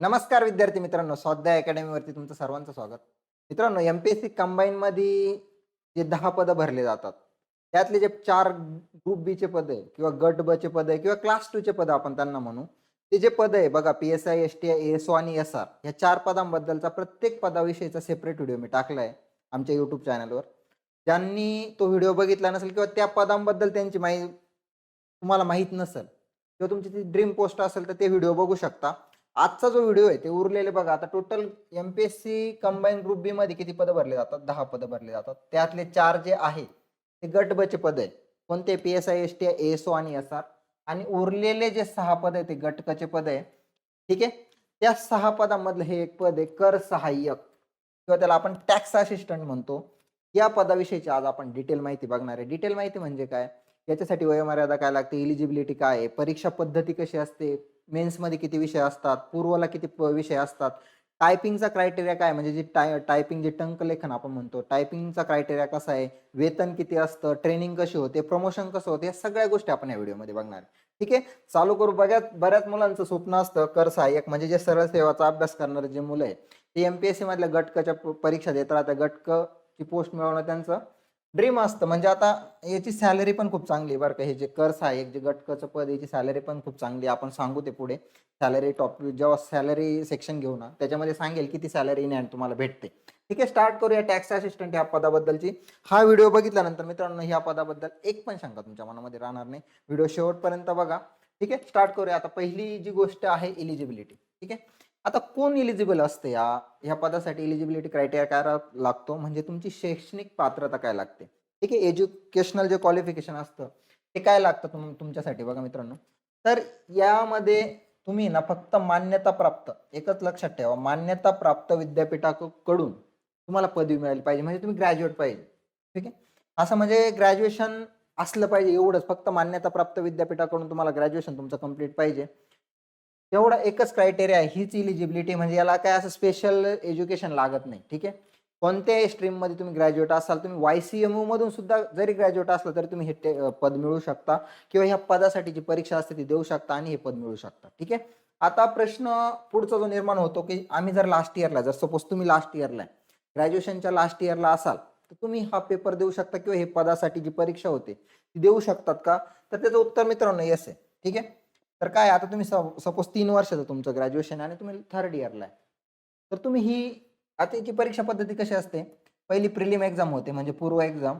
नमस्कार विद्यार्थी मित्रांनो स्वाध्याय अकॅडमीवरती तुमचं सर्वांचं स्वागत. मित्रांनो एम पी एस सी कंबाईनमध्ये जे दहा पदं भरले जातात त्यातले जे चार ग्रुप बीचे पद आहे किंवा गट ब चे पद आहे किंवा क्लास टूचे पद आपण त्यांना म्हणू ते जे पद आहे बघा P S I S T I S O आणि एस आर या चार पदांबद्दलचा प्रत्येक पदाविषयीचा सेपरेट व्हिडिओ मी टाकला आहे आमच्या यूट्यूब चॅनलवर ज्यांनी तो व्हिडिओ बघितला नसेल किंवा त्या पदांबद्दल त्यांची माहिती तुम्हाला माहीत नसेल किंवा तुमची ती ड्रीम पोस्ट असेल तर ते व्हिडिओ बघू शकता. आजचा जो व्हिडिओ आहे ते उरलेले बघा. आता total M P S C combine group B मध्ये किती पदं भरले जातात? दहा पदं भरले जातात. त्यातले चार जे आहे ते गट पद आहे कोणते? P S I S T S O आणि एस आर आणि उरलेले जे सहा पद आहे ते गटकचे पद आहे ठीक आहे? त्या सहा पदामधलं हे एक पद आहे कर सहाय्यक. किंवा त्याला आपण टॅक्स असिस्टंट म्हणतो. या पदाविषयीची आज आपण डिटेल माहिती बघणार आहे. डिटेल माहिती म्हणजे काय? याच्यासाठी वयोमर्यादा काय लागते? इलिजिबिलिटी काय आहे? परीक्षा पद्धती कशी असते? मेन्समध्ये किती विषय असतात पूर्वला किती प- विषय असतात टायपिंगचा क्रायटेरिया काय? म्हणजे जे टाय टायपिंग जे टंकलेखन आपण म्हणतो टायपिंगचा क्रायटेरिया कसा आहे? वेतन किती असतं? ट्रेनिंग कशी होते? प्रमोशन कसं होते? या सगळ्या गोष्टी आपण या व्हिडिओमध्ये बघणार. ठीक आहे? चालू करू. बऱ्याच बऱ्याच मुलांचं स्वप्न असतं कर सहाय्यक म्हणजे जे सरळ सेवाचा अभ्यास करणारे जे मुलं आहे ते एम पी एस सी मधल्या गटकच्या परीक्षा देत राहतात गटकची पोस्ट मिळवणं त्यांचं ड्रीम असतं. म्हणजे आता याची सॅलरी पण खूप चांगली आहे बरं का. हे जे कर सहाय्यक जे गटकचं पद याची सॅलरी पण खूप चांगली आहे. आपण सांगू ते पुढे. सॅलरी टॉप जेव्हा सॅलरी सेक्शन घेऊ ना त्याच्यामध्ये सांगेल किती सॅलरी इन तुम्हाला भेटते. ठीक आहे स्टार्ट करूया टॅक्स असिस्टंट या पदाबद्दलची. हा व्हिडिओ बघितल्यानंतर मित्रांनो ह्या पदाबद्दल एक पण शंका तुमच्या मनामध्ये राहणार नाही. व्हिडिओ शेवटपर्यंत बघा. ठीक आहे स्टार्ट करूया. आता पहिली जी गोष्ट आहे इलिजिबिलिटी ठीक आहे? आता कोण इलिजिबल असते या? ह्या पदासाठी इलिजिबिलिटी क्रायटेरिया काय लागतो? म्हणजे तुमची शैक्षणिक पात्रता काय लागते? ठीक आहे एज्युकेशनल जे क्वालिफिकेशन असतं ते काय लागतं तुम तुमच्यासाठी बघा मित्रांनो. तर यामध्ये तुम्ही ना फक्त मान्यता प्राप्त एकच लक्षात ठेवा मान्यता प्राप्त विद्यापीठाकडून तुम्हाला पदवी मिळाली पाहिजे. म्हणजे तुम्ही ग्रॅज्युएट पाहिजे. ठीक आहे? असं म्हणजे ग्रॅज्युएशन असलं पाहिजे एवढंच. फक्त मान्यता प्राप्त विद्यापीठाकडून तुम्हाला ग्रॅज्युएशन तुमचं कंप्लीट पाहिजे. तेवढा एकच क्रायटेरिया आहे हीच इलिजिबिलिटी म्हणजे याला काय असं स्पेशल एज्युकेशन लागत नाही ठीक आहे? कोणत्याही स्ट्रीममध्ये तुम्ही ग्रॅज्युएट असाल तुम्ही वाय सी एम मधून सुद्धा जरी ग्रॅज्युएट असलं तरी तुम्ही हे पद मिळू शकता किंवा ह्या पदासाठी जी परीक्षा असते ती देऊ शकता आणि हे पद मिळू शकता ठीक आहे? आता प्रश्न पुढचा जो निर्माण होतो की आम्ही जर लास्ट इयरला जर सपोज तुम्ही लास्ट इयरला आहे ग्रॅज्युएशनच्या लास्ट इयरला असाल तर तुम्ही हा पेपर देऊ शकता किंवा हे पदासाठी जी परीक्षा होते ती देऊ शकतात का? तर त्याचं उत्तर मित्रांनो येस आहे ठीक आहे? तर काय आता तुम्ही सपोज तीन वर्षाचं तुमचं ग्रॅज्युएशन आणि तुम्ही थर्ड इयरला आहे. तर तुम्ही ही आता याची परीक्षा पद्धती कशी असते? पहिली प्रिलिम एक्झाम होते म्हणजे पूर्व एक्झाम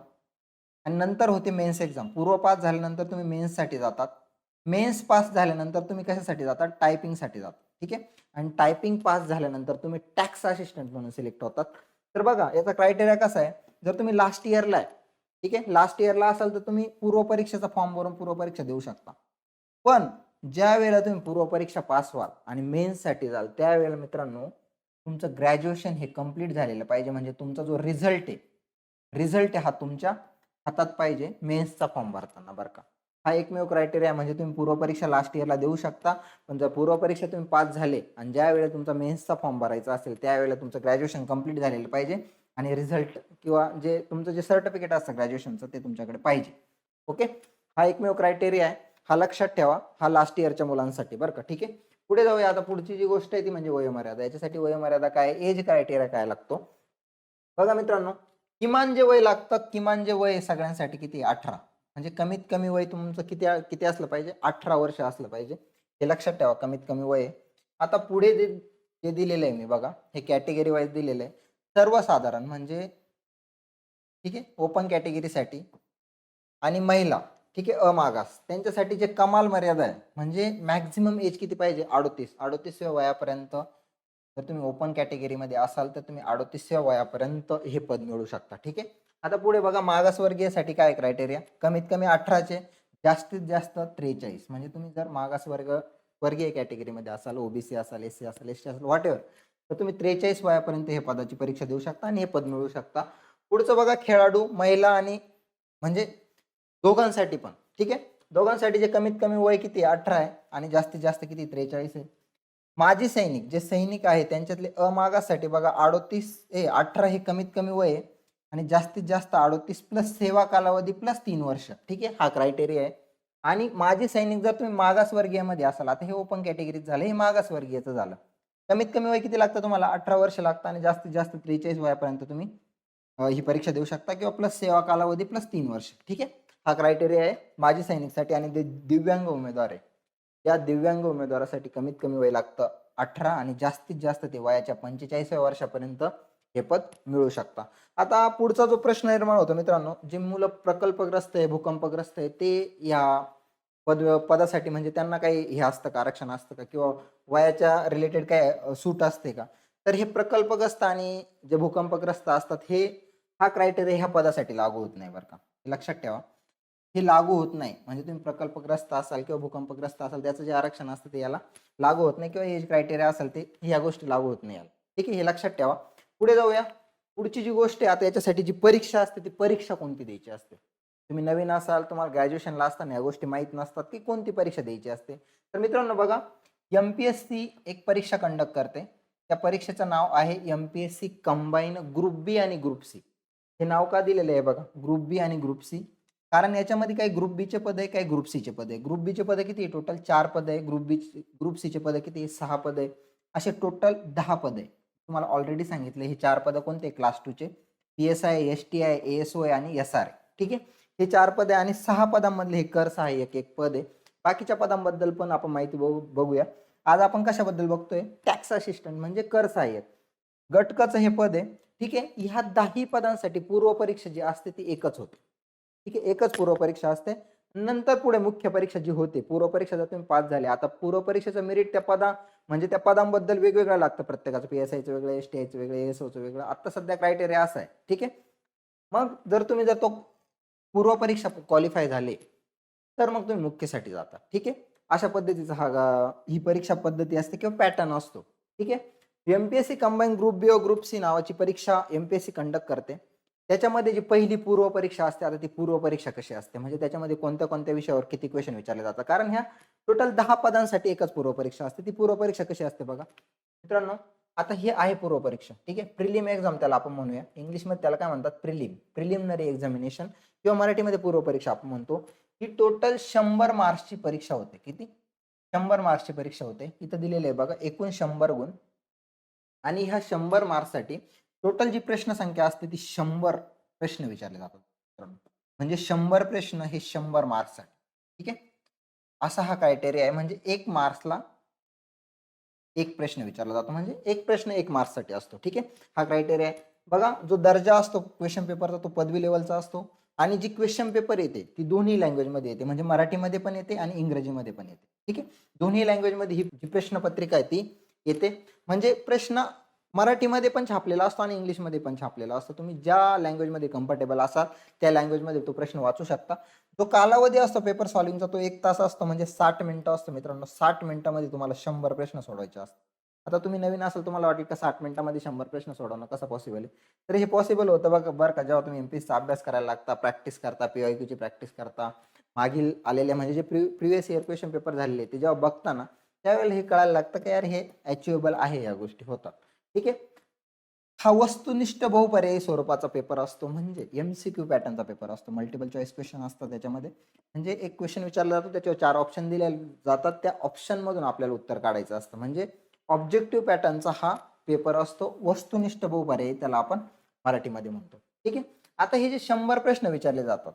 आणि नंतर होते मेन्स एक्झाम पूर्व पास झाल्यानंतर तुम्ही मेन्ससाठी जातात. मेन्स पास झाल्यानंतर तुम्ही कशासाठी जातात? टायपिंगसाठी जातात. ठीक आहे? आणि टायपिंग पास झाल्यानंतर तुम्ही टॅक्स असिस्टंट म्हणून सिलेक्ट होतात. तर बघा याचा क्रायटेरिया कसा आहे? जर तुम्ही लास्ट इयरला आहे ठीक आहे? लास्ट इयरला असाल तर तुम्ही पूर्व परीक्षेचा फॉर्म भरून पूर्व परीक्षा देऊ शकता. पण ज्या वेळेला तुम्ही पूर्व परीक्षा पास व्हाल आणि मेन्ससाठी जाल त्यावेळेला मित्रांनो तुमचं ग्रॅज्युएशन हे कंप्लीट झालेलं पाहिजे. म्हणजे तुमचा जो रिझल्ट आहे रिझल्ट हा तुमच्या हातात पाहिजे मेन्सचा फॉर्म भरताना बरं का? हा एकमेव क्रायटेरिया म्हणजे तुम्ही पूर्व परीक्षा लास्ट इयरला देऊ शकता. पण जर पूर्व परीक्षा तुम्ही पास झाले आणि ज्या वेळेला तुमचा मेन्सचा फॉर्म भरायचा असेल त्यावेळेला तुमचं ग्रॅज्युएशन कंप्लीट झालेलं पाहिजे आणि रिझल्ट किंवा जे तुमचं जे सर्टिफिकेट असतं ग्रॅज्युएशनचं ते तुमच्याकडे पाहिजे. ओके हा एकमेव क्रायटेरिया आहे. हा लक्षात ठेवा हा लास्ट इयरच्या मुलांसाठी बरं का ठीक आहे? पुढे जाऊया आता पुढची जी गोष्ट आहे ती म्हणजे वयोमर्यादा. याच्यासाठी वयोमर्यादा काय एज क्रायटेरिया काय लागतो? बघा मित्रांनो किमान जे वय लागतं किमान जे वय सगळ्यांसाठी किती? अठरा. म्हणजे कमीत कमी वय तुमचं किती किती असलं पाहिजे? अठरा वर्ष असलं पाहिजे. हे लक्षात ठेवा कमीत कमी वय आता पुढे जे जे दिलेलं आहे मी बघा हे कॅटेगरी वाईज दिलेलं आहे. सर्वसाधारण म्हणजे ठीक आहे? ओपन कॅटेगरीसाठी आणि महिला ठीक आहे अमागास. त्यांच्यासाठी जे कमाल मर्यादा आहे म्हणजे मॅक्झिमम एज किती पाहिजे? अडोतीस. अडोतीसव्या वयापर्यंत जर तुम्ही ओपन कॅटेगरीमध्ये असाल तर तुम्ही अडोतीसव्या वयापर्यंत हे पद मिळू शकता. ठीक आहे? आता पुढे बघा मागासवर्गीयसाठी काय क्रायटेरिया कमीत कमी अठराचे जास्तीत जास्त त्रेचाळीस. म्हणजे तुम्ही जर मागासवर्ग वर्गीय कॅटेगरीमध्ये असाल ओबीसी असाल एस सी असाल एस टी असाल वाटेवर तर तुम्ही त्रेचाळीस वयापर्यंत हे पदाची परीक्षा देऊ शकता आणि हे पद मिळू शकता. पुढचं बघा खेळाडू महिला आणि म्हणजे दोघांसाठी पण. ठीक आहे? दोघांसाठी जे कमीत कमी वय किती अठरा आहे आणि जास्तीत जास्त किती त्रेचाळीस आहे. माजी सैनिक जे सैनिक आहे त्यांच्यातले अमागासाठी बघा अडोतीस ए अठरा हे कमीत कमी वय आहे आणि जास्तीत जास्त अडोतीस प्लस सेवा कालावधी प्लस तीन वर्ष. ठीक आहे? हा क्रायटेरिया आहे. आणि माजी सैनिक जर तुम्ही मागासवर्गीयमध्ये असाल आता हे ओपन कॅटेगरीत झालं हे मागासवर्गीयचं झालं. कमीत कमी वय किती लागतं तुम्हाला? अठरा वर्ष लागतं आणि जास्तीत जास्त त्रेचाळीस वयापर्यंत तुम्ही ही परीक्षा देऊ शकता किंवा प्लस सेवा कालावधी प्लस तीन वर्ष. ठीक आहे? हा क्रायटेरिया आहे माजी सैनिकसाठी आणि जे दिव्यांग उमेदवार आहे. या दिव्यांग उमेदवारासाठी कमीत कमी वय लागतं अठरा आणि जास्तीत जास्त ते वयाच्या पंचेचाळीसव्या वर्षापर्यंत हे पद मिळू शकता. आता पुढचा जो प्रश्न निर्माण होतो मित्रांनो जे मुलं प्रकल्पग्रस्त आहे भूकंपग्रस्त आहे ते या पद पदासाठी म्हणजे त्यांना काही हे असतं का आरक्षण असतं का किंवा वयाच्या रिलेटेड काय सूट असते का? तर हे प्रकल्पग्रस्त आणि जे भूकंपग्रस्त असतात हे हा क्रायटेरिया ह्या पदासाठी लागू होत नाही बरं का. लक्षात ठेवा. हे लागू होत नाही. म्हणजे तुम्ही प्रकल्पग्रस्त असाल किंवा भूकंपग्रस्त असाल त्याचं जे आरक्षण असतं ते याला लागू होत नाही किंवा हे क्रायटेरिया असेल ते ह्या गोष्टी लागू होत नाही याला. ठीक आहे? हे लक्षात ठेवा. पुढे जाऊया. पुढची जी गोष्ट आहे आता याच्यासाठी जी परीक्षा असते ती परीक्षा कोणती द्यायची असते? तुम्ही नवीन असाल तुम्हाला ग्रॅज्युएशनला असताना या गोष्टी माहीत नसतात की कोणती परीक्षा द्यायची असते. तर मित्रांनो बघा एम पी एस सी एक परीक्षा कंडक्ट करते. त्या परीक्षेचं नाव आहे M P S C combine group B आणि ग्रुप सी हे नाव का दिलेलं आहे बघा? ग्रुप बी आणि ग्रुप सी कारण याच्यामध्ये काही ग्रुप बीचे पद आहे काही ग्रुप सीचे पद आहे. ग्रुप बीचे पद किती आहे? टोटल चार पद आहे. ग्रुप बी ग्रुप सीचे पद किती आहे? सहा पद आहे. असे टोटल दहा पद आहे. तुम्हाला ऑलरेडी सांगितले हे चार पदं कोणते class टूचे P S I S T I A S O I आणि एस आर ठीक आहे? हे चार पद आहे आणि सहा पदांमधले हे कर सहाय्यक एक पद आहे. बाकीच्या पदांबद्दल पण आपण माहिती बघू बघूया. आज आपण कशाबद्दल बघतोय? टॅक्स असिस्टंट म्हणजे कर सहाय्यक गटकचं हे पद आहे. ठीक आहे? ह्या दहाही पदांसाठी पूर्व परीक्षा जी असते ती एकच होते. ठीक आहे एकच पूर्व परीक्षा असते. नंतर पुढे मुख्य परीक्षा जी होते पूर्व परीक्षा जर तुम्ही पास झाले. आता पूर्व परीक्षेचं मेरिट त्या पदा म्हणजे त्या पदांबद्दल वेगवेगळं लागतं प्रत्येकाचं. पी एस आयचं वेगळं एस टी आयचं वेगळं एस ओचं वेगळं. आता सध्या क्रायटेरिया असा आहे. ठीक आहे? मग जर तुम्ही जर तो पूर्व परीक्षा क्वालिफाय झाले तर मग तुम्ही मुख्यसाठी जाता. ठीक आहे? अशा पद्धतीचा हा ही परीक्षा पद्धती असते किंवा पॅटर्न असतो. ठीक आहे? एमपीएससी कंबाईन ग्रुप बी ओ ग्रुप सी नावाची परीक्षा एमपीएससी कंडक्ट करते. त्याच्यामध्ये जी पहिली पूर्व परीक्षा असते आता ती पूर्व परीक्षा कशी असते? म्हणजे त्याच्यामध्ये कोणत्या कोणत्या विषयावर किती क्वेश्चन विचारले जातात? कारण ह्या टोटल दहा पदांसाठी एकच पूर्व परीक्षा असते. ती पूर्व परीक्षा कशी असते बघा. मित्रांनो आता हे आहे पूर्व परीक्षा ठीक आहे? प्रिलिम एक्झाम त्याला आपण म्हणूया. इंग्लिशमध्ये त्याला काय म्हणतात? प्रिलिम. प्रिलिमिनरी एक्झामिनेशन किंवा मराठीमध्ये पूर्व परीक्षा आपण म्हणतो. ही टोटल शंभर मार्क्सची परीक्षा होते. किती? शंभर मार्क्सची परीक्षा होते. इथं दिलेली आहे बघा. एकूण शंभर गुण. आणि ह्या शंभर मार्क्ससाठी टोटल जी प्रश्न संख्या असते ती शंभर प्रश्न विचारले जातात म्हणजे शंभर प्रश्न हे शंभर मार्क्ससाठी ठीक आहे? असा हा क्रायटेरिया आहे. म्हणजे एक मार्क्सला एक प्रश्न विचारला जातो. म्हणजे एक प्रश्न एक मार्क्ससाठी असतो. ठीक आहे? हा क्रायटेरिया आहे. बघा जो दर्जा असतो क्वेश्चन पेपरचा तो पदवी लेवलचा असतो. आणि जी क्वेश्चन पेपर येते ती दोन्ही लँग्वेजमध्ये येते. म्हणजे मराठीमध्ये पण येते आणि इंग्रजीमध्ये पण येते. ठीक आहे? दोन्ही लँग्वेजमध्ये ही जी प्रश्नपत्रिका आहे ती येते. म्हणजे प्रश्न मराठीमध्ये पण छापलेला असतो आणि इंग्लिशमध्ये पण छापलेला असतो. तुम्ही ज्या लँग्वेजमध्ये कम्फर्टेबल असाल त्या लँग्वेजमध्ये तो प्रश्न वाचू शकता. जो कालावधी असतो पेपर सॉल्विंगचा तो एक तास असतो म्हणजे साठ मिनिटं असतो मित्रांनो. साठ मिनिटामध्ये तुम्हाला शंभर प्रश्न सोडवायचे असतात. आता तुम्ही नवीन असाल तुम्हाला वाटेल का साठ मिनिटामध्ये शंभर प्रश्न सोडवणं? कसं पॉसिबल आहे? तर हे पॉसिबल होतं बघा बरं का. जेव्हा तुम्ही एम पीचा अभ्यास करायला लागता प्रॅक्टिस करता पीआयक्यूची प्रॅक्टिस करता मागील आलेले म्हणजे जे pre previous year question paper झालेले ते जेव्हा बघता ना त्यावेळेला हे कळायला लागतं की यार हे अचिवेबल आहे या गोष्टी होतात. ठीक आहे? हा वस्तुनिष्ठ बहुपर्यायी स्वरूपाचा पेपर असतो म्हणजे एम सी क्यू पॅटर्नचा पेपर असतो. मल्टिपल चॉईस क्वेश्चन असतात त्याच्यामध्ये. म्हणजे एक क्वेश्चन विचारला जातो त्याच्यावर चार ऑप्शन दिले जातात. त्या ऑप्शनमधून आपल्याला उत्तर काढायचं असतं. म्हणजे ऑब्जेक्टिव्ह पॅटर्नचा हा पेपर असतो. वस्तुनिष्ठ बहुपर्यायी त्याला आपण मराठीमध्ये म्हणतो. ठीक आहे? आता हे जे शंभर प्रश्न विचारले जातात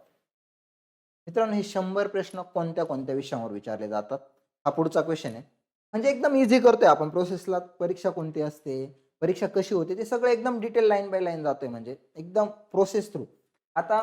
मित्रांनो हे शंभर प्रश्न कोणत्या कोणत्या विषयावर विचारले जातात? हा पुढचा क्वेश्चन आहे. म्हणजे एकदम इझी करतोय आपण प्रोसेसला परीक्षा कोणती असते? परीक्षा कशी होते ते सगळं एकदम डिटेल लाईन बाय लाईन जातोय म्हणजे. एकदम प्रोसेस थ्रू आता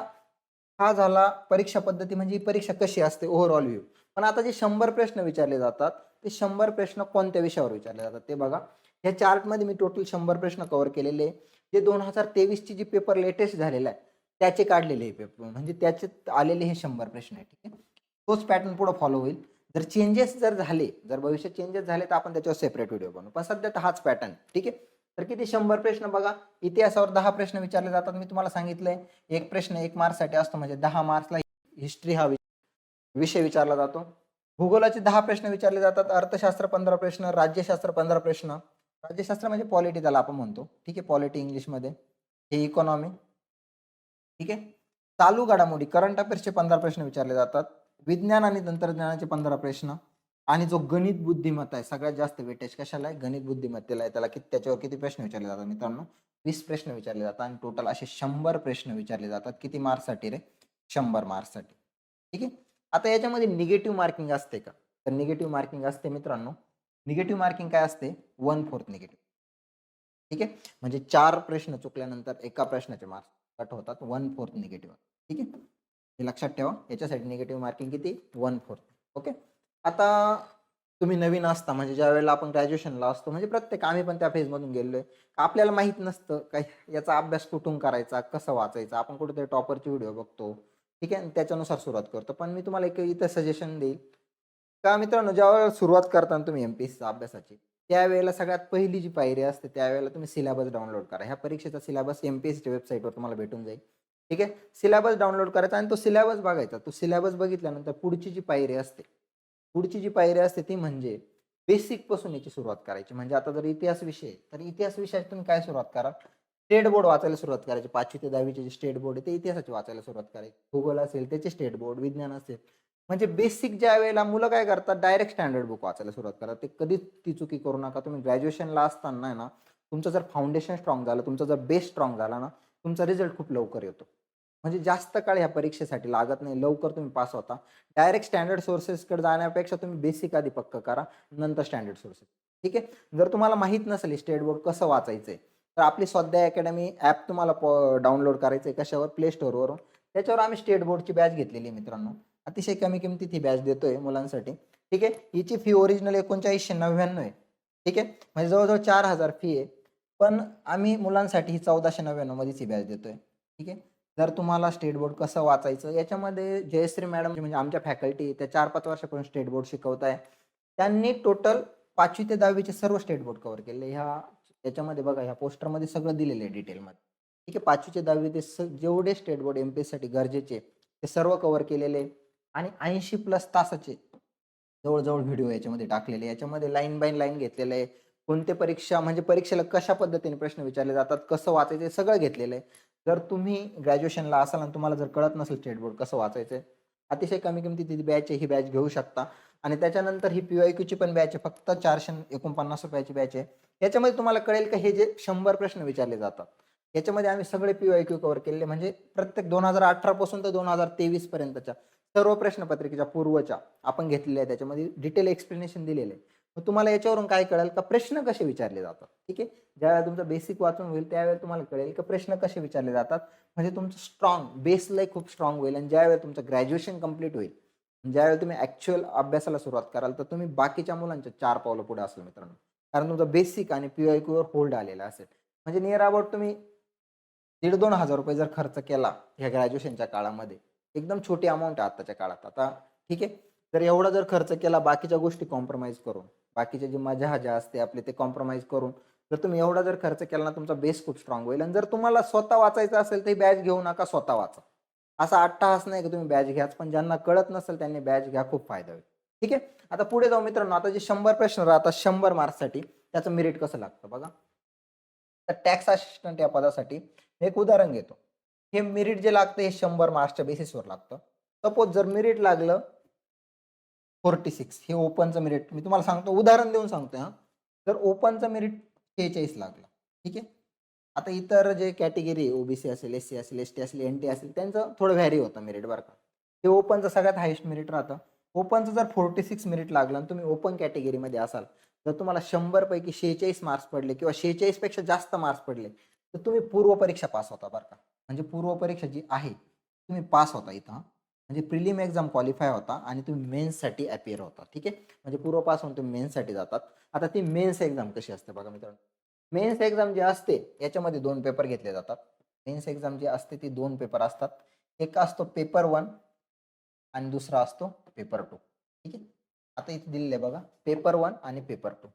हा झाला परीक्षा पद्धती म्हणजे ही परीक्षा कशी असते ओव्हरऑल व्ह्यू पण आता जे शंभर प्रश्न विचारले जातात ते शंभर प्रश्न कोणत्या विषयावर विचारले जातात ते बघा. ह्या चार्टमध्ये मी टोटल शंभर प्रश्न कव्हर केलेले आहे. जे दोन हजार तेवीसची जी पेपर लेटेस्ट झालेला आहे त्याचे काढलेले हे पेपर म्हणजे त्याचे आलेले हे शंभर प्रश्न आहे ठीक आहे. तोच पॅटर्न पुढे फॉलो होईल. जर चेंजेस जर झाले जर भविष्यात चेंजेस झाले तर आपण त्याच्यावर सेपरेट व्हिडिओ बनवू. पण सध्या तर हाच पॅटर्न ठीक आहे. तर किती शंभर प्रश्न बघा. इतिहासावर दहा प्रश्न विचारले जातात. मी तुम्हाला सांगितलंय एक प्रश्न एक मार्क्ससाठी असतो. म्हणजे दहा मार्क्सला हिस्ट्री हा विषय- विषय विचारला जातो. भूगोलाचे दहा प्रश्न विचारले जातात. अर्थशास्त्र पंधरा प्रश्न राज्यशास्त्र पंधरा प्रश्न. राज्यशास्त्र म्हणजे पॉलिटी त्याला आपण म्हणतो. ठीक आहे? पॉलिटी इंग्लिशमध्ये हे इकॉनॉमी ठीक आहे? चालू घडामोडी करंट अफेअर्सचे पंधरा प्रश्न विचारले जातात. विज्ञान आणि तंत्रज्ञानाचे पंधरा प्रश्न. आणि जो गणित बुद्धिमत्ता आहे सगळ्यात जास्त वेटेज कशाला आहे? गणित बुद्धिमत्तेला आहे. त्याला किती त्याच्यावर किती प्रश्न विचारले जातात मित्रांनो? वीस प्रश्न विचारले जातात आणि टोटल असे शंभर प्रश्न विचारले जातात. किती मार्क्ससाठी रे? शंभर मार्क्ससाठी. ठीक आहे? आता याच्यामध्ये निगेटिव्ह मार्किंग असते का? तर निगेटिव्ह मार्किंग असते मित्रांनो. निगेटिव्ह मार्किंग काय असते? वन फोर्थ निगेटिव्ह ठीक आहे? म्हणजे चार प्रश्न चुकल्यानंतर एका प्रश्नाचे मार्क्स कट होतात. वन फोर्थ निगेटिव्ह ठीक आहे? हे लक्षात ठेवा. याच्यासाठी निगेटिव्ह मार्किंग किती? One fourth okay? आता तुम्ही नवीन असता म्हणजे ज्या वेळेला आपण ग्रॅज्युएशनला असतो म्हणजे प्रत्येक आम्ही पण त्या फेजमधून गेलोय. आपल्याला माहीत नसतं काय याचा अभ्यास कुठून करायचा कसं वाचायचा आपण कुठेतरी टॉपरची व्हिडिओ बघतो. ठीक आहे? त्याच्यानुसार सुरुवात करतो. पण मी तुम्हाला एक इथं सजेशन देईल. का मित्रांनो ज्यावेळेला सुरुवात करताना तुम्ही एम पी एसच्या अभ्यासाची त्यावेळेला सगळ्यात पहिली जी पायरी असते त्यावेळेला तुम्ही सिलेबस डाउनलोड करा. ह्या परीक्षेचा सिलेबस एम पी एसच्या वेबसाईटवर तुम्हाला भेटून जाईल. ठीक आहे? सिलेबस डाउनलोड करायचा आणि तो सिलेबस बघायचा. तो सिलेबस बघितल्यानंतर पुढची जी पायरी असते पुढची जी पायरी असते ती म्हणजे बेसिकपासून याची सुरुवात करायची. म्हणजे आता जर इतिहास विषय तर इतिहास विषयातून तुम्ही काय सुरुवात करा? स्टेट बोर्ड वाचायला सुरुवात करायची. पाचवी ते दहावीचे जे स्टेट बोर्ड आहे ते इतिहासाची वाचायला सुरुवात करायची. भूगोल असेल त्याचे स्टेट बोर्ड विज्ञान असेल. म्हणजे बेसिक ज्या वेळेला मुलं काय करतात? डायरेक्ट स्टँडर्ड बुक वाचायला सुरुवात करा ते कधीच ती चुकी करू नका. तुम्ही ग्रॅज्युएशनला असताना ना तुमचं जर फाउंडेशन स्ट्रॉंग झालं तुमचा जर बेस स्ट्रॉंग झाला ना तुमचा रिझल्ट खूप लवकर येतो. म्हणजे जास्त काळ ह्या परीक्षेसाठी लागत नाही. लवकर तुम्ही पास होता. डायरेक्ट स्टँडर्ड सोर्सेसकडे जाण्यापेक्षा तुम्ही बेसिक आधी पक्क करा. नंतर स्टँडर्ड सोर्सेस ठीक आहे? जर तुम्हाला माहीत नसेल स्टेट बोर्ड कसं वाचायचं तर आपली स्वाध्याय अकॅडमी ॲप तुम्हाला डाउनलोड करायचं आहे कशावर? प्ले स्टोअरवरून त्याच्यावर आम्ही स्टेट बोर्डची बॅच घेतलेली आहे मित्रांनो. अतिशय कमी किमतीत ही बॅच देतोय मुलांसाठी. ठीक आहे? हिची फी ओरिजिनल एकोणचाळीसशे नव्याण्णव आहे. ठीक आहे? म्हणजे जवळजवळ चार हजार फी आहे. पण आम्ही मुलांसाठी ही चौदाशे नव्याण्णव मध्येच ही बॅच देतोय. ठीक आहे? जर तुम्हाला स्टेट बोर्ड कसं वाचायचं याच्यामध्ये जयश्री मॅडम म्हणजे आमच्या फॅकल्टी त्या चार पाच वर्षापासून स्टेट बोर्ड शिकवत आहे. त्यांनी टोटल पाचवी ते दहावीचे सर्व स्टेट बोर्ड कव्हर केले. ह्या याच्यामध्ये बघा ह्या पोस्टरमध्ये सगळं दिलेलं आहे डिटेलमध्ये. ठीक आहे पाचवी ते दहावी ते स जेवढे स्टेट बोर्ड एम पी एससाठी गरजेचे ते सर्व कव्हर केलेले आणि ऐंशी प्लस तासाचे जवळजवळ व्हिडिओ याच्यामध्ये टाकलेले याच्यामध्ये लाईन बाय लाईन घेतलेलं आहे कोणते परीक्षा म्हणजे परीक्षेला कशा पद्धतीने प्रश्न विचारले जातात कसं वाचायचं सगळं घेतलेलं आहे. जर तुम्ही ग्रॅज्युएशनला असाल आणि तुम्हाला जर कळत नसेल स्टेट बोर्ड कसं वाचायचं आहे अतिशय कमी किमतीत ती बॅच आहे ही बॅच घेऊ शकता. आणि त्याच्यानंतर ही पी क्यूची पण बॅच आहे फक्त चारशे एकोणपन्नास रुपयाची बॅच आहे. याच्यामध्ये तुम्हाला कळेल का हे जे शंभर प्रश्न विचारले जातात याच्यामध्ये आम्ही सगळे पी क्यू कव्हर केलेले म्हणजे प्रत्येक दोन हजार अठरापासून तर दोन हजार तेवीस पर्यंतच्या सर्व प्रश्नपत्रिकेच्या पूर्वच्या आपण घेतलेल्या आहे त्याच्यामध्ये डिटेल एक्सप्लेनेशन दिलेलं आहे. मग तुम्हाला याच्यावरून काय कळेल? का प्रश्न कसे विचारले जातात? ठीक आहे? ज्यावेळेला तुमचं बेसिक वाचून होईल त्यावेळेला तुम्हाला कळेल की प्रश्न कसे विचारले जातात? म्हणजे तुमचं स्ट्रॉंग बेसलाही खूप स्ट्रॉंग होईल आणि ज्यावेळेला तुमचं ग्रॅज्युएशन कंप्लीट होईल ज्यावेळेला तुम्ही ऍक्च्युअल अभ्यासाला सुरुवात कराल तर तुम्ही बाकीच्या मुलांच्या चार पावलं पुढे असेल मित्रांनो. कारण तुमचं बेसिक आणि पी आय क्यूवर होल्ड आलेला असेल. म्हणजे नियर अबाउट तुम्ही दीड दोन हजार रुपये जर खर्च केला ह्या ग्रॅज्युएशनच्या काळामध्ये एकदम छोटी अमाऊंट आहे आताच्या काळात. आता ठीक आहे? तर एवढा जर खर्च केला बाकीच्या गोष्टी कॉम्प्रोमाइज करून बाकीचे जे मजा ज्या असते आपले ते कॉम्प्रोमाइज करून. जर तुम्ही एवढा जर खर्च केला ना तुमचा बेस खूप स्ट्रॉंग होईल. आणि जर तुम्हाला स्वतः वाचायचं असेल तर बॅच घेऊ नका स्वतः वाचा. असा अट्टाहास नाही की तुम्ही बॅच घ्याच पण ज्यांना कळत नसेल त्यांनी बॅच घ्या खूप फायदा होईल. ठीक आहे? आता पुढे जाऊ मित्रांनो. आता जे शंभर प्रश्न राहतात शंभर मार्क्ससाठी त्याचं मेरिट कसं लागतं बघा? तर टॅक्स असिस्टंट या पदासाठी एक उदाहरण घेतो. हे मेरिट जे लागतं हे शंभर मार्क्सच्या बेसिसवर लागतं. सपोज जर मेरिट लागलं फोर्टी सिक्स हे ओपनचं मेरिट मी तुम्हाला सांगतो उदाहरण देऊन सांगतो हा. जर ओपनचं मेरिट शेहेचाळीस लागला ठीक आहे? आता इतर जे कॅटेगरी ओबीसी असेल एस सी असेल एस टी असेल एन टी असेल त्यांचं थोडं व्हॅरी होतं मेरिट बरं का. हे ओपनचं सगळ्यात हायेस्ट मेरिट राहतं. ओपनचं जर फोर्टी सिक्स मेरिट लागलं आणि तुम्ही ओपन कॅटेगरीमध्ये असाल जर तुम्हाला शंभर पैकी शेहेचाळीस मार्क्स पडले किंवा शेहेचाळीसपेक्षा जास्त मार्क्स पडले तर तुम्ही पूर्व परीक्षा पास होता बरं का. म्हणजे पूर्व परीक्षा जी आहे तुम्ही पास होता इथं म्हणजे प्रिलिम एक्झाम क्वालिफाय होता आणि तुम्ही मेन्ससाठी अपियर होता ठीक आहे? म्हणजे पूर्वपासून तुम्ही मेन्ससाठी जातात. आता ती मेन्स एक्झाम कशी असते बघा मित्रांनो. मेन्स एक्झाम जी असते याच्यामध्ये दोन पेपर घेतले जातात. मेन्स एक्झाम जी असते ती दोन पेपर असतात. एक असतो पेपर वन आणि दुसरा असतो पेपर टू ठीक आहे? आता इथे दिलेलं आहे बघा पेपर वन आणि पेपर टू.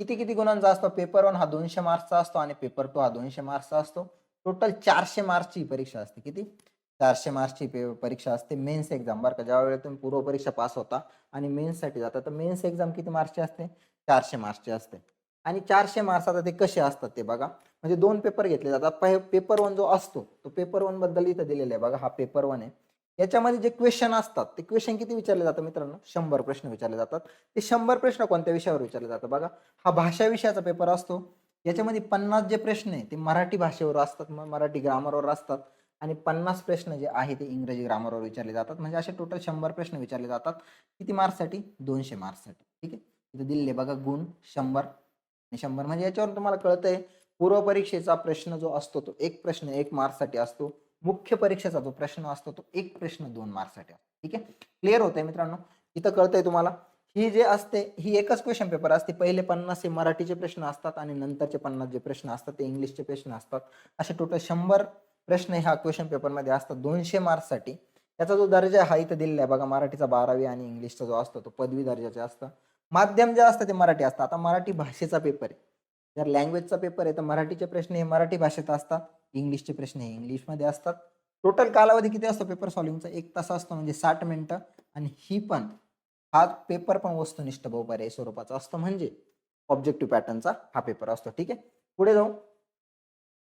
किती किती गुणांचा असतो? पेपर वन हा दोनशे मार्क्सचा असतो आणि पेपर टू हा दोनशे मार्क्सचा असतो. टोटल चारशे मार्क्सची परीक्षा असते. किती? चारशे मार्क्सची पे परीक्षा असते. मेन्स एक्झाम बरं का ज्यावेळेला तुम्ही पूर्व परीक्षा पास होता आणि मेन्ससाठी जाता तर मेन्स एक्झाम किती मार्क्सची असते? चारशे मार्क्सची असते. आणि चारशे मार्क्स आता ते कसे असतात ते बघा. म्हणजे दोन पेपर घेतले जातात. पेपर वन जो असतो तो पेपर वनबद्दल इथं दिलेला आहे बघा. हा पेपर वन आहे. याच्यामध्ये जे क्वेश्चन असतात ते क्वेश्चन किती विचारले जातात मित्रांनो? शंभर प्रश्न विचारले जातात. ते शंभर प्रश्न कोणत्या विषयावर विचारले जातात बघा. हा भाषा विषयाचा पेपर असतो. याच्यामध्ये पन्नास जे प्रश्न आहे ते मराठी भाषेवर असतात. मराठी ग्रामरवर असतात. आणि पन्नास प्रश्न जे आहे ते इंग्रजी ग्रामरवर विचारले जातात. म्हणजे असे टोटल शंभर प्रश्न विचारले जातात. किती मार्क्ससाठी? दोनशे मार्क्ससाठी. ठीक आहे? इथे दिलेले बघा गुण शंभर. आणि शंभर म्हणजे याच्यावर तुम्हाला कळतंय पूर्व परीक्षेचा प्रश्न जो असतो तो एक प्रश्न एक मार्क्ससाठी असतो. मुख्य परीक्षेचा जो प्रश्न असतो तो एक प्रश्न दोन मार्क्ससाठी असतो. ठीक आहे? क्लिअर होतंय मित्रांनो? इथं कळतंय तुम्हाला? ही जे असते ही एकच क्वेश्चन पेपर असते. पहिले पन्नास हे मराठीचे प्रश्न असतात आणि नंतरचे पन्नास जे प्रश्न असतात ते इंग्लिशचे प्रश्न असतात. असे टोटल शंभर प्रश्न ह्या क्वेश्चन पेपरमध्ये असतात. दोनशे मार्क्ससाठी. त्याचा जो दर्जा हा इथं दिलेला आहे. बघा मराठीचा बारावी आणि इंग्लिशचा जो असतो तो पदवी दर्जाचे असतं. माध्यम जे असतं ते मराठी असतं. आता मराठी भाषेचा पेपर आहे. जर लँग्वेजचा पेपर आहे तर मराठीचे प्रश्न हे मराठी भाषेत असतात. इंग्लिशचे प्रश्न हे इंग्लिशमध्ये असतात. टोटल कालावधी किती असतो पेपर सॉल्विंगचा एक तास असतो म्हणजे साठ मिनटं. आणि ही पण हा पेपर पण वस्तुनिष्ठ बहुपर्यायी स्वरूपाचा असतो. म्हणजे ऑब्जेक्टिव्ह पॅटर्नचा हा पेपर असतो. ठीक आहे? पुढे जाऊ.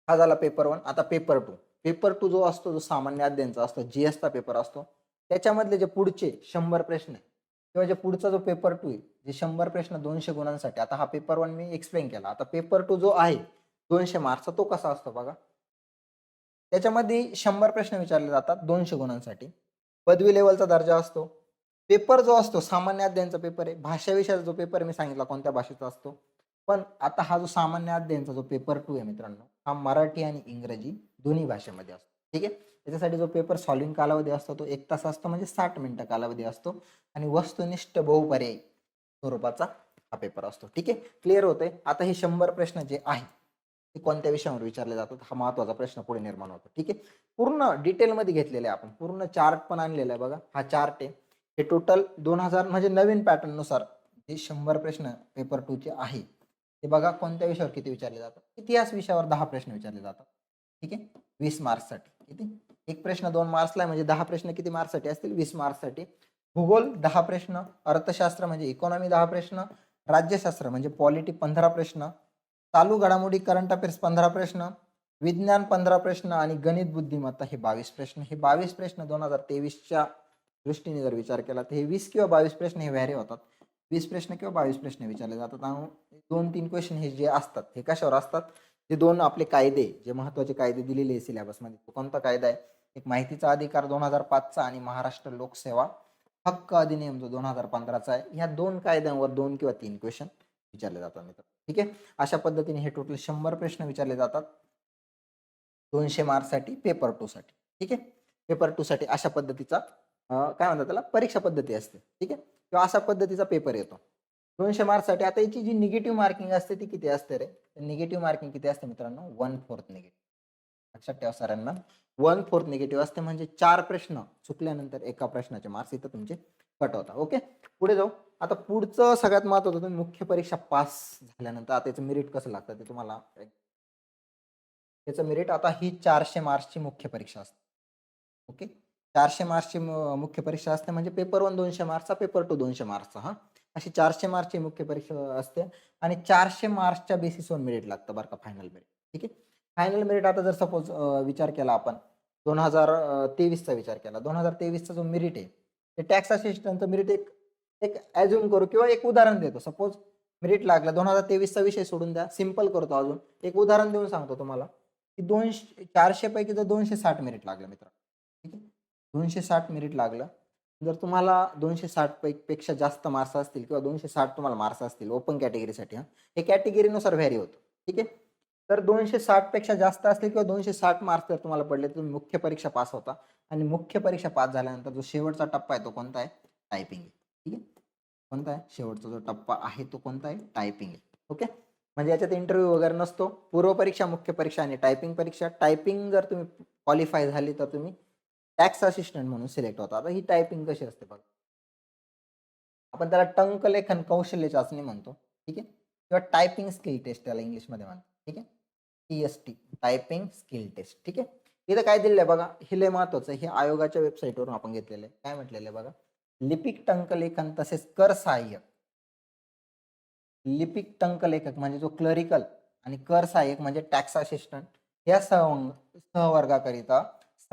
हा झाला पेपर वन आता पेपर टू पेपर टू जो असतो जो सामान्य अध्ययनचा असतो जीएसचा पेपर असतो त्याच्यामधले जे पुढचे शंभर प्रश्न किंवा जे पुढचा जो पेपर टू आहे जे शंभर प्रश्न दोनशे गुणांसाठी आता हा पेपर वन मी एक्सप्लेन केला. आता पेपर टू जो आहे दोनशे मार्क्सचा तो कसा असतो बघा. त्याच्यामध्ये शंभर प्रश्न विचारले जातात दोनशे गुणांसाठी. पदवी लेवलचा दर्जा असतो. पेपर जो असतो सामान्य अध्ययनचा पेपर आहे. भाषा विषयाचा जो पेपर मी सांगितला कोणत्या भाषेचा असतो. पण आता हा जो सामान्य अध्ययनचा जो पेपर टू आहे मित्रांनो हा मराठी आणि इंग्रजी दोन्ही भाषेमध्ये असतो. ठीक आहे? त्याच्यासाठी जो पेपर सॉल्विंग कालावधी असतो तो एक तास असतो म्हणजे साठ मिनिटं कालावधी असतो. आणि वस्तुनिष्ठ बहुपर्यायी स्वरूपाचा हा पेपर असतो. ठीक आहे? क्लिअर होतंय? आता हे शंभर प्रश्न जे आहे ते कोणत्या विषयावर विचारले जातात? हा महत्त्वाचा प्रश्न पुढे निर्माण होतो. ठीक आहे? पूर्ण डिटेलमध्ये घेतलेले आहे आपण. पूर्ण चार्ट पण आणलेला आहे बघा. हा चार्ट आहे. हे टोटल दोन हजार म्हणजे नवीन पॅटर्ननुसार जे शंभर प्रश्न पेपर टूचे आहे हे बघा कोणत्या विषयावर किती विचारले जातात. इतिहास विषयावर दहा प्रश्न विचारले जातात. ठीक आहे? वीस मार्क्ससाठी. किती? एक प्रश्न दोन मार्क्सला आहे म्हणजे दहा प्रश्न किती मार्क्ससाठी असतील? वीस मार्क्ससाठी. भूगोल दहा प्रश्न अर्थशास्त्र म्हणजे इकॉनॉमी दहा प्रश्न राज्यशास्त्र म्हणजे पॉलिटी पंधरा प्रश्न चालू घडामोडी करंट अफेअर्स पंधरा प्रश्न विज्ञान पंधरा प्रश्न आणि गणित बुद्धिमत्ता हे बावीस प्रश्न. हे बावीस प्रश्न दोन हजार तेवीसच्या दृष्टीने जर विचार केला तर हे वीस किंवा बावीस प्रश्न हे व्हॅरी होतात. वीस प्रश्न किंवा बावीस प्रश्न विचारले जातात. आणि दोन तीन क्वेश्चन हे जे असतात हे कशावर असतात? ते दोन आपले कायदे जे महत्त्वाचे कायदे दिलेले आहे सिलेबसमध्ये तो कोणता कायदा आहे? एक माहितीचा अधिकार दोन हजार पाचचा आणि महाराष्ट्र लोकसेवा हक्क अधिनियम जो दोन हजार पंधराचा आहे ह्या दोन कायद्यांवर दोन किंवा तीन क्वेश्चन विचारले जातात मित्र. ठीक आहे? अशा पद्धतीने हे टोटल शंभर प्रश्न विचारले जातात. दोनशे मार्क्ससाठी पेपर टू साठी. ठीक आहे? पेपर टू साठी अशा पद्धतीचा काय म्हणतात त्याला? परीक्षा पद्धती असते. ठीक आहे? किंवा अशा पद्धतीचा पेपर येतो. दोनशे मार्क्ससाठी आता याची जी निगेटिव्ह मार्किंग असते ती किती असते रे? निगेटिव्ह मार्किंग किती असते मित्रांनो? वन फोर्थ निगेटिव्ह लक्षात ठेवा सरांना. वन फोर्थ निगेटिव्ह असते म्हणजे चार प्रश्न चुकल्यानंतर एका प्रश्नाचे मार्क्स इथं तुमचे कट होतात ओके पुढे जाऊ. आता पुढचं सगळ्यात महत्वाचं तुम्ही मुख्य परीक्षा पास झाल्यानंतर आता याचं मेरिट कसं लागतं ते तुम्हाला याचं मेरिट आता ही चारशे मार्क्सची मुख्य परीक्षा असते. ओके चारशे मार्क्सची मुख्य परीक्षा असते म्हणजे पेपर वन दोनशे मार्क्सचा पेपर टू दोनशे मार्क्सचा हा. अशी चारशे मार्क्सची मुख्य परीक्षा असते आणि चारशे मार्क्सच्या बेसिसवर मेरिट लागतं बरं का फायनल मेरिट ठीक आहे? फायनल मेरिट आता जर सपोज विचार केला आपण दोन हजार तेवीसचा विचार केला दोन हजार तेवीसचा जो मेरिट आहे ते टॅक्स असिस्टंटचं मेरिट एक एक ॲज्युम करू किंवा एक उदाहरण देतो. सपोज मेरिट लागला दोन हजार तेवीसचा विषय सोडून द्या सिंपल करतो अजून. एक उदाहरण देऊन सांगतो तुम्हाला की दोनशे चारशे पैकी जर दोनशे साठ मेरिट लागलं मित्र ठीक आहे? दोनशे साठ मिनिट लागलं. जर तुम्हाला दोनशे साठ पै पेक्षा जास्त मार्क्स असतील किंवा दोनशे साठ तुम्हाला मार्क्स असतील ओपन कॅटेगरीसाठी हां हे कॅटेगरीनुसार व्हॅरी होतं. ठीक आहे? तर दोनशे साठपेक्षा जास्त असतील किंवा दोनशे साठ मार्क्स जर तुम्हाला पडले तर तुम्ही मुख्य परीक्षा पास होता. आणि मुख्य परीक्षा पास झाल्यानंतर जो शेवटचा टप्पा आहे तो कोणता आहे? टायपिंग ठीक आहे? कोणता आहे? शेवटचा जो टप्पा आहे तो कोणता आहे? टायपिंग आहे ओके? म्हणजे याच्यात इंटरव्ह्यू वगैरे नसतो. पूर्व परीक्षा मुख्य परीक्षा आणि टायपिंग परीक्षा. टायपिंग जर तुम्ही क्वालिफाय झाली तर तुम्ही टॅक्स असिस्टंट म्हणून सिलेक्ट होता. आता ही टायपिंग कशी असते बघा. आपण त्याला टंक लेखन कौशल्य चाचणी म्हणतो. ठीक आहे? किंवा टायपिंग स्किल टेस्ट त्याला इंग्लिशमध्ये म्हणतो ठीक आहे? T S T typing skill test. ठीक आहे? इथं काय दिलेलं आहे बघा? हे लय महत्वाचं हे आयोगाच्या वेबसाईटवरून आपण घेतलेलं आहे. काय म्हटलेलं आहे बघा? लिपिक टंकलेखन तसेच कर सहाय्यक. लिपिक टंकलेखक म्हणजे जो क्लरिकल आणि कर सहाय्यक म्हणजे टॅक्स असिस्टंट या सह सहवर्गाकरिता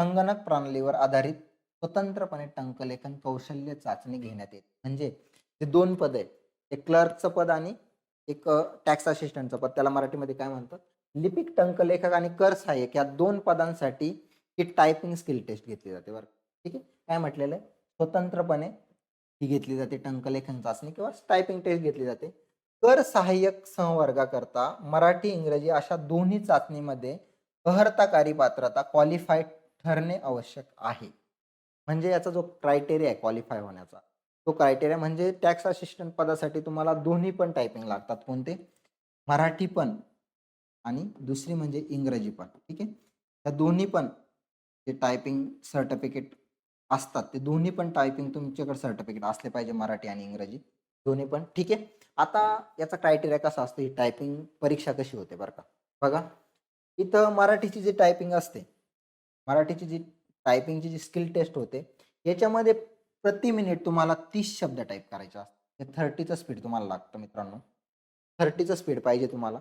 संगणक प्रणालीवर आधारित स्वतंत्रपणे टंकलेखन कौशल्य चाचणी घेण्यात येते. म्हणजे हे दोन पद आहेत एक क्लर्कचं पद आणि एक टॅक्स असिस्टंटचं पद. त्याला मराठीमध्ये काय म्हणतात? लिपिक टंकलेखक आणि कर सहाय्यक या दोन पदांसाठी ही टायपिंग स्किल टेस्ट घेतली जाते बरं. ठीक आहे? काय म्हटलेलं आहे? स्वतंत्रपणे ही घेतली जाते टंकलेखन चाचणी किंवा टायपिंग टेस्ट घेतली जाते. कर सहाय्यक संवर्गाकरता मराठी इंग्रजी अशा दोन्ही चाचणीमध्ये अहर्ताकारी पात्रता क्वालिफाईड ठरणे आवश्यक आहे. म्हणजे याचा जो क्रायटेरिया आहे क्वालिफाय होण्याचा तो क्रायटेरिया म्हणजे टॅक्स असिस्टंट पदासाठी तुम्हाला दोन्ही पण टायपिंग लागतात. कोणते? मराठी पण आणि दुसरी म्हणजे इंग्रजी पण. ठीक आहे? या दोन्ही पण जे टायपिंग सर्टिफिकेट असतात ते दोन्ही पण टायपिंग तुमच्याकडे सर्टिफिकेट असले पाहिजे मराठी आणि इंग्रजी. दोन्ही पण. ठीक आहे? आता याचा क्रायटेरिया कसा असतो? ही टायपिंग परीक्षा कशी होते बरं का? बघा. इथं मराठीची जी टायपिंग असते मराठीची जी टायपिंगची जी स्किल टेस्ट होते याच्यामध्ये प्रति मिनिट तुम्हाला तीस शब्द टाईप करायचे असतात. हे थर्टीचं स्पीड तुम्हाला लागतं मित्रांनो. थर्टीचं स्पीड पाहिजे तुम्हाला.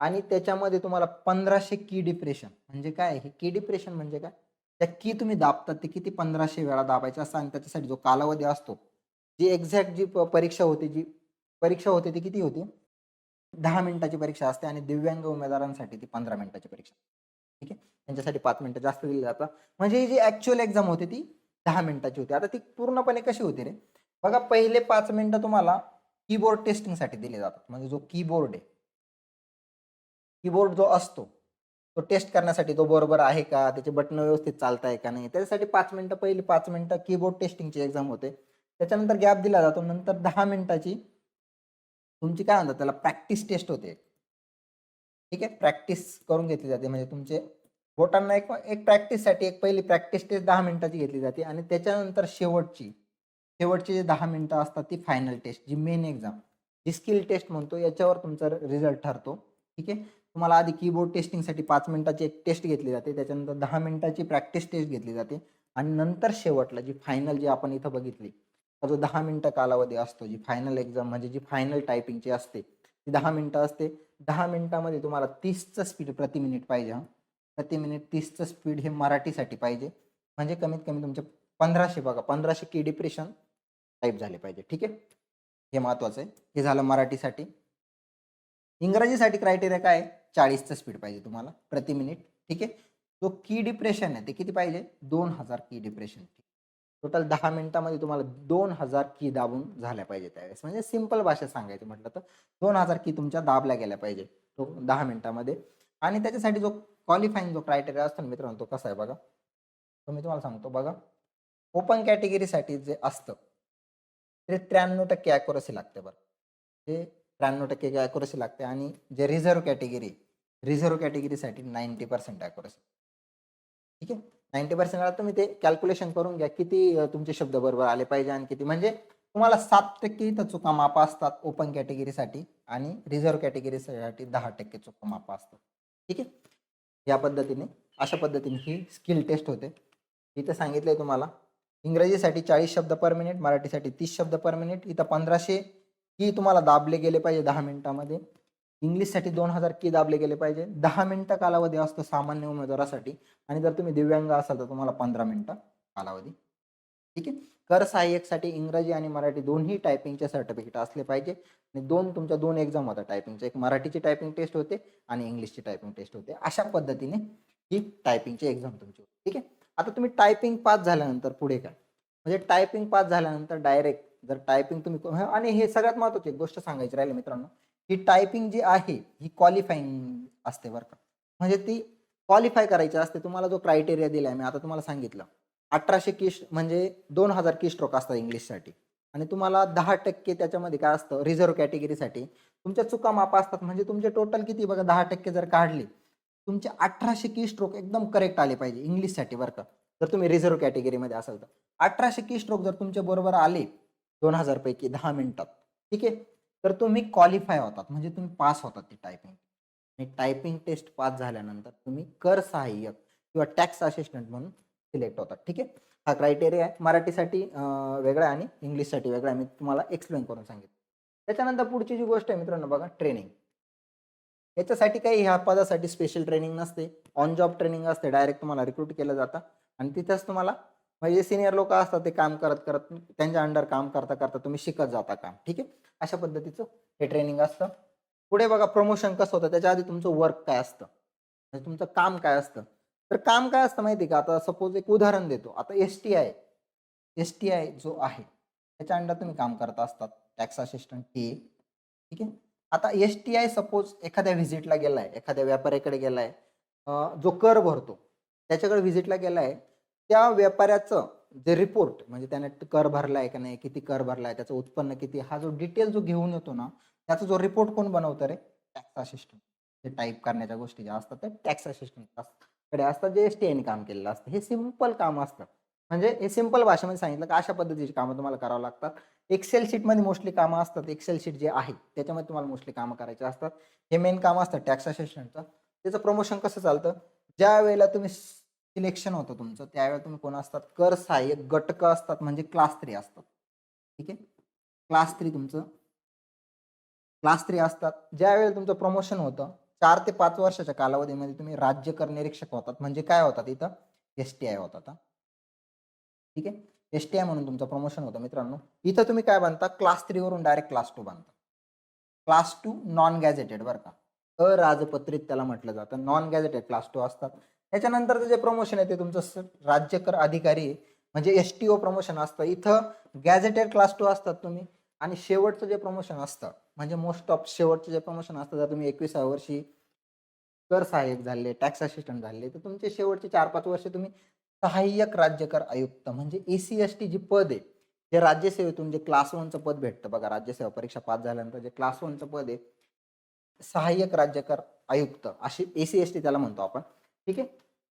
आणि त्याच्यामध्ये तुम्हाला पंधराशे की डिप्रेशन म्हणजे काय हे की डिप्रेशन म्हणजे काय? त्या की तुम्ही दाबतात ते किती? पंधराशे वेळा दाबायचं असतं आणि त्याच्यासाठी जो कालावधी असतो जी एक्झॅक्ट जी परीक्षा होती जी परीक्षा होते ती किती होती? दहा मिनिटाची परीक्षा असते आणि दिव्यांग उमेदवारांसाठी ती पंधरा मिनिटाची परीक्षा. ठीक आहे? त्यांच्यासाठी पाच मिनिटं जास्त दिली जातात. म्हणजे ही जी ॲक्च्युअल एक्झाम होती ती दहा मिनिटाची होती. आता ती पूर्णपणे कशी होती रे? बघा पहिले पाच मिनिटं तुम्हाला कीबोर्ड टेस्टिंगसाठी दिले जातात. म्हणजे जो कीबोर्ड आहे कीबोर्ड जो असतो तो टेस्ट करण्यासाठी तो बरोबर आहे का? त्याचे बटन व्यवस्थित चालत आहे का नाही? त्याच्यासाठी पाच मिनिटं पहिली पाच मिनिटं कीबोर्ड टेस्टिंगची एक्झाम होते. त्याच्यानंतर गॅप दिला जातो. नंतर दहा मिनिटाची तुमची काय म्हणतात त्याला प्रॅक्टिस टेस्ट होते. ठीक आहे? प्रॅक्टिस करून घेतली जाते. म्हणजे तुमचे बोटांना एक एक प्रॅक्टिससाठी एक पहिली प्रॅक्टिस टेस्ट दहा मिनिटाची घेतली जाते आणि त्याच्यानंतर शेवटची शेवटची जे दहा मिनिटं असतात ती फायनल टेस्ट जी मेन एक्झाम जी स्किल टेस्ट म्हणतो याच्यावर तुमचा रिझल्ट ठरतो. ठीक आहे? तुम्हाला आधी कीबोर्ड टेस्टिंगसाठी पाच मिनिटाची एक टेस्ट घेतली जाते त्याच्यानंतर दहा मिनिटाची प्रॅक्टिस टेस्ट घेतली जाते आणि नंतर शेवटला जी फायनल जी आपण इथं बघितली तर जो दहा मिनटं कालावधी असतो जी फायनल एक्झाम म्हणजे जी फायनल टायपिंगची असते ती दहा मिनटं असते. दहा मिनिटामध्ये तुम्हाला तीसचं स्पीड प्रति मिनिट पाहिजे हा. प्रति मिनिट तीसचं स्पीड हे मराठीसाठी पाहिजे. म्हणजे कमीत कमी तुमचे पंधराशे बघा पंधराशे की डिप्रेशन टाईप झाले पाहिजे. ठीक आहे? हे महत्वाचं आहे. हे झालं मराठीसाठी. इंग्रजीसाठी क्रायटेरिया काय आहे? चाळीसचं स्पीड पाहिजे तुम्हाला प्रति मिनिट ठीक आहे? जो की डिप्रेशन आहे ते किती पाहिजे? दोन हजार की डिप्रेशन टोटल दहा मिनिटामध्ये तुम्हाला दोन हजार की दाबून झाल्या पाहिजे त्यावेळेस. म्हणजे सिंपल भाषेत सांगायचं म्हटलं तर दोन हजार की तुमच्या दाबल्या गेल्या पाहिजे. तो दहा मिनिटामध्ये. आणि त्याच्यासाठी जो क्वालिफाईंग जो क्रायटेरिया असतो ना मित्रांनो तो कसा आहे बघा. तो मी तुम्हाला सांगतो बघा. ओपन कॅटेगरीसाठी जे असतं ते त्र्याण्णव टक्के ॲक्युरसी लागते बरं. ते त्र्याण्णव टक्के ॲक्युरसी लागते आणि जे रिझर्व कॅटेगरी रिझर्व कॅटेगरीसाठी नाईन्टी पर्सेंट ॲक्युरसी ठीक आहे? नाईन्टी पर्सेंट आला तुम्ही ते कॅल्क्युलेशन करून घ्या किती तुमचे शब्द बरोबर आले पाहिजे आणि किती. म्हणजे तुम्हाला सात टक्के इथं चुका मापा असतात ओपन कॅटेगरीसाठी आणि रिझर्व कॅटेगरीसाठी दहा टक्के चुका मापा असतात. ठीक आहे? या पद्धतीने अशा पद्धतीने ही स्किल टेस्ट होते. इथं सांगितलं आहे तुम्हाला इंग्रजीसाठी चाळीस शब्द पर मिनिट मराठीसाठी तीस शब्द पर मिनिट इथं पंधराशे की तुम्हाला दाबले गेले पाहिजे दहा मिनिटामध्ये. इंग्लिशसाठी दोन हजार की दाबले गेले पाहिजे. दहा मिनटं कालावधी असतो सामान्य उमेदवारासाठी. आणि जर तुम्ही दिव्यांग असाल तर तुम्हाला पंधरा मिनटं कालावधी. ठीक आहे? कर सहाय्यकसाठी इंग्रजी आणि मराठी दोन्ही टायपिंगचे सर्टिफिकेट असले पाहिजे. आणि दोन तुमच्या दोन एक्झाम होतात टायपिंगच्या एक मराठीची टायपिंग टेस्ट होते आणि इंग्लिशची टायपिंग टेस्ट होते. अशा पद्धतीने ही टायपिंगची एक्झाम तुमची होती. ठीक आहे? आता तुम्ही टायपिंग पास झाल्यानंतर पुढे काय? म्हणजे टायपिंग पास झाल्यानंतर डायरेक्ट जर टायपिंग तुम्ही आणि हे सगळ्यात महत्वाची एक गोष्ट सांगायची राहिली मित्रांनो. ही टायपिंग जी आहे ही क्वालिफाईंग असते बरं का. म्हणजे ती क्वालिफाय करायची असते. तुम्हाला जो क्रायटेरिया दिला आहे मी आता तुम्हाला सांगितलं. अठराशे की म्हणजे दोन हजार की स्ट्रोक असतात इंग्लिशसाठी. आणि तुम्हाला दहा टक्के त्याच्यामध्ये काय असतं? रिझर्व कॅटेगरीसाठी तुमच्या चुका मापा असतात. म्हणजे तुमचे टोटल किती? बघा दहा टक्के जर काढले तुमचे अठराशे की स्ट्रोक एकदम करेक्ट आले पाहिजे इंग्लिशसाठी बरं का. जर तुम्ही रिझर्व्ह कॅटेगरीमध्ये असाल तर. अठराशे की स्ट्रोक जर तुमच्या बरोबर आले दोन हजार पैकी दहा मिनिटात ठीक आहे? तर तुम्ही क्वालिफाय होतात. म्हणजे तुम्ही पास होतात ती टायपिंग आणि टायपिंग टेस्ट पास झाल्यानंतर तुम्ही कर सहाय्यक किंवा टॅक्स असिस्टंट म्हणून सिलेक्ट होतात. ठीक आहे? हा क्रायटेरिया आहे. मराठीसाठी वेगळा आणि इंग्लिशसाठी वेगळा मी तुम्हाला एक्सप्लेन करून सांगितलं. त्याच्यानंतर पुढची जी गोष्ट आहे मित्रांनो बघा ट्रेनिंग याच्यासाठी काही ह्या पदासाठी स्पेशल ट्रेनिंग नसते. ऑन जॉब ट्रेनिंग असते. डायरेक्ट तुम्हाला रिक्रूट केलं जातं. आणि तिथेच तुम्हाला म्हणजे सिनियर लोक असतात ते काम करत करत त्यांच्या अंडर काम करता करता तुम्ही शिकत जाता काम. ठीक आहे? अशा पद्धतीचं हे ट्रेनिंग असतं. पुढे बघा प्रमोशन कसं होतं? त्याच्या आधी तुमचं वर्क काय असतं? म्हणजे तुमचं काम काय असतं? तर काम काय असतं माहिती आहे का? आता सपोज एक उदाहरण देतो. आता S T I S T I जो आहे त्याच्या अंडर तुम्ही काम करत असतात टॅक्स असिस्टंट टी ठीक आहे? आता एस टी आय सपोज एखाद्या व्हिजिटला गेलाय एखाद्या व्यापाऱ्याकडे गेलाय जो कर भरतो त्याच्याकडे व्हिजिटला गेलाय त्या व्यापाऱ्याचं जे रिपोर्ट म्हणजे त्याने कर भरलाय का नाही किती कर भरलाय त्याचं उत्पन्न किती हा जो डिटेल जो घेऊन येतो ना त्याचा जो रिपोर्ट कोण बनवतं रे? टॅक्स असिस्टंट जे टाईप करण्याच्या गोष्टी ज्या असतात त्या टॅक्स असिस्टंट असतात. कडे असतात जे एस टी आयने काम केलेलं असतं. हे सिंपल काम असतं. म्हणजे हे सिंपल भाषेमध्ये सांगितलं की अशा पद्धतीची कामं तुम्हाला करावं लागतात. एक्सेल शीटमध्ये मोस्टली कामं असतात. एक्सेल शीट जे आहे त्याच्यामध्ये तुम्हाला मोस्टली कामं करायचे असतात. हे मेन काम असतं टॅक्स असिस्टंटचं त्याचं प्रमोशन कसं चालतं? ज्या वेळेला तुम्ही सिलेक्शन होतं तुमचं त्यावेळेला तुम्ही कोण असतात? कर सहाय्यक गटक असतात म्हणजे क्लास थ्री असतात. ठीक आहे? क्लास थ्री तुमचं क्लास थ्री असतात. ज्यावेळेला तुमचं प्रमोशन होतं चार ते पाच वर्षाच्या कालावधीमध्ये तुम्ही राज्य कर निरीक्षक होतात. म्हणजे काय होतात इथं? एस टी आय होतात ठीक आहे? एस टी आय म्हणून तुमचं प्रमोशन होतं मित्रांनो. इथं तुम्ही काय बनता क्लास थ्रीवरून डायरेक्ट क्लास टू बनता क्लास टू नॉन गॅझेटेड बरं का. अराजपत्रित त्याला म्हटलं जातं. नॉन गॅझेटेड क्लास टू असतात. त्याच्यानंतरचं जे प्रमोशन आहे ते तुमचं राज्य कर अधिकारी म्हणजे एस टी ओ प्रमोशन असतं. इथं गॅझेटेड क्लास टू असतात तुम्ही. आणि शेवटचं जे प्रमोशन असतं म्हणजे मोस्ट ऑफ शेवटचे जे प्रमोशन असतं जर तुम्ही एकविसाव्या वर्षी कर सहाय्यक झाले टॅक्स असिस्टंट झाले तर तुमचे शेवटचे चार पाच वर्ष तुम्ही सहाय्यक राज्यकर आयुक्त म्हणजे ए सी एस टी जी पद आहे जे राज्यसेवेतून जे क्लास वनचं पद भेटतं बघा राज्यसेवा परीक्षा पास झाल्यानंतर जे क्लास वनचं पद आहे सहाय्यक राज्यकर आयुक्त अशी ए सी एस टी त्याला म्हणतो आपण. ठीक आहे?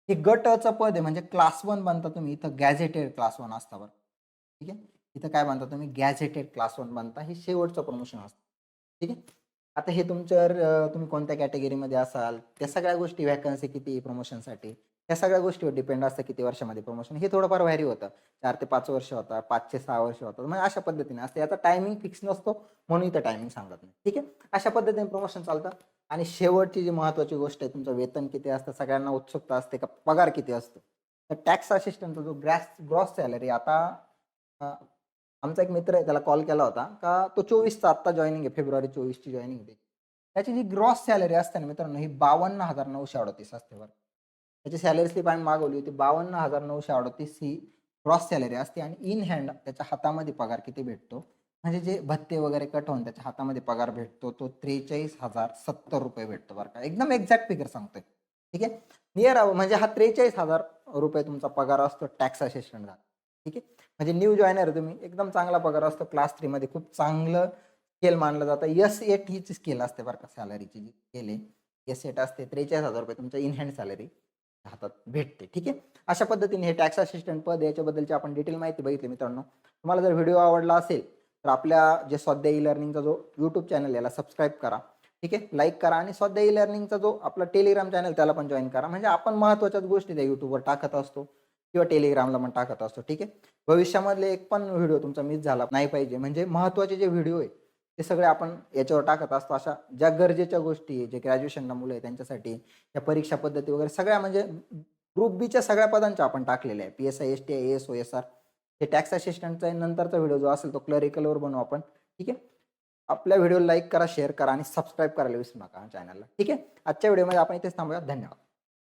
हे गटचं पद आहे म्हणजे क्लास वन बनता तुम्ही इथं गॅझेटेड क्लास वन असता बरं. ठीक आहे? इथं काय बनता तुम्ही? गॅझेटेड क्लास वन बनता. हे शेवटचं प्रमोशन असतं. ठीक आहे? आता हे तुमच्यावर तुम्ही कोणत्या कॅटेगरीमध्ये असाल त्या सगळ्या गोष्टी व्हॅकन्सी किती प्रमोशनसाठी त्या सगळ्या गोष्टीवर डिपेंड असतं किती वर्षामध्ये प्रमोशन हे थोडंफार व्हॅरी होतं. चार ते पाच वर्ष होता पाच ते सहा वर्ष होतात म्हणजे अशा पद्धतीने असते. याचा टायमिंग फिक्स नसतो म्हणून इथं टायमिंग सांगत नाही. ठीक आहे? अशा पद्धतीने प्रमोशन चालतं. आणि शेवटची जी महत्त्वाची गोष्ट आहे तुमचं वेतन किती असतं सगळ्यांना उत्सुकता असते का? पगार किती असतो? तर टॅक्स असिस्टंटचा जो ग्रॅस ग्रॉस सॅलरी आता आमचा एक मित्र आहे त्याला कॉल केला होता. का तो चोवीसचा आत्ता जॉईनिंग आहे फेब्रुवारी चोवीसची जॉईनिंग आहे. त्याची जी ग्रॉस सॅलरी असते ना मित्रांनो ही बावन्न हजार नऊशे अडतीस असते बरं. त्याची सॅलरी स्लिप आम्ही मागवली होती बावन्न हजार नऊशे अडतीस ही ग्रॉस सॅलरी असते आणि इन हँड त्याच्या हातामध्ये पगार किती भेटतो? म्हणजे जे भत्ते वगैरे कट होऊन त्याच्या हातामध्ये पगार भेटतो तो त्रेचाळीस हजार सत्तर रुपये भेटतो बरं का. एकदम एक्झॅक्ट फिगर सांगतोय. ठीक आहे? नियर म्हणजे हा त्रेचाळीस हजार रुपये तुमचा पगार असतो टॅक्स असिस्टंटचा ठीक आहे? म्हणजे न्यू जॉईनर तुम्ही एकदम चांगला पगार असतो क्लास थ्रीमध्ये खूप चांगलं स्केल मानलं जातं. यस एट हीची स्केल असते बरं का सॅलरीची जी स्केल आहे. यस एट असते त्रेचाळीस हजार रुपये तुमच्या इन हँड सॅलरी हातात भेटते ठीक आहे? अशा पद्धतीने हे टॅक्स असिस्टंट पद याच्याबद्दलची आपण डिटेल माहिती बघितली मित्रांनो. तुम्हाला जर व्हिडिओ आवडला असेल तर आपल्या जे स्वाध्याय ई लर्निंगचा जो यूट्यूब चॅनल याला सबस्क्राईब करा ठीक आहे? लाईक करा आणि स्वाध्याय ई लर्निंगचा जो आपला टेलिग्राम चॅनल त्याला पण जॉईन करा. म्हणजे आपण महत्त्वाच्याच गोष्टी त्या यूट्यूबवर टाकत असतो. किंवा टेलिग्रामला पण टाकत असतो ठीक आहे? भविष्यामधले एक पण व्हिडिओ तुमचा मिस झाला नाही पाहिजे. म्हणजे महत्त्वाचे जे व्हिडिओ आहे ते सगळे आपण याच्यावर टाकत असतो. अशा ज्या गरजेच्या गोष्टी आहे जे ग्रॅज्युएशनला मुलं आहे त्यांच्यासाठी या परीक्षा पद्धती वगैरे सगळ्या म्हणजे ग्रुप बीच्या सगळ्या पदांच्या आपण टाकलेल्या आहे P S I S T I S O S R हे टॅक्स असिस्टंटचा नंतरचा व्हिडिओ जो असेल तो क्लरिकलवर बनवू आपण ठीक आहे? आपल्या व्हिडिओ लाईक करा शेअर करा आणि सबस्क्राईब करायला विसरू नका चॅनलला ठीक आहे? आजच्या व्हिडिओमध्ये आपण इथेच थांबूया. धन्यवाद.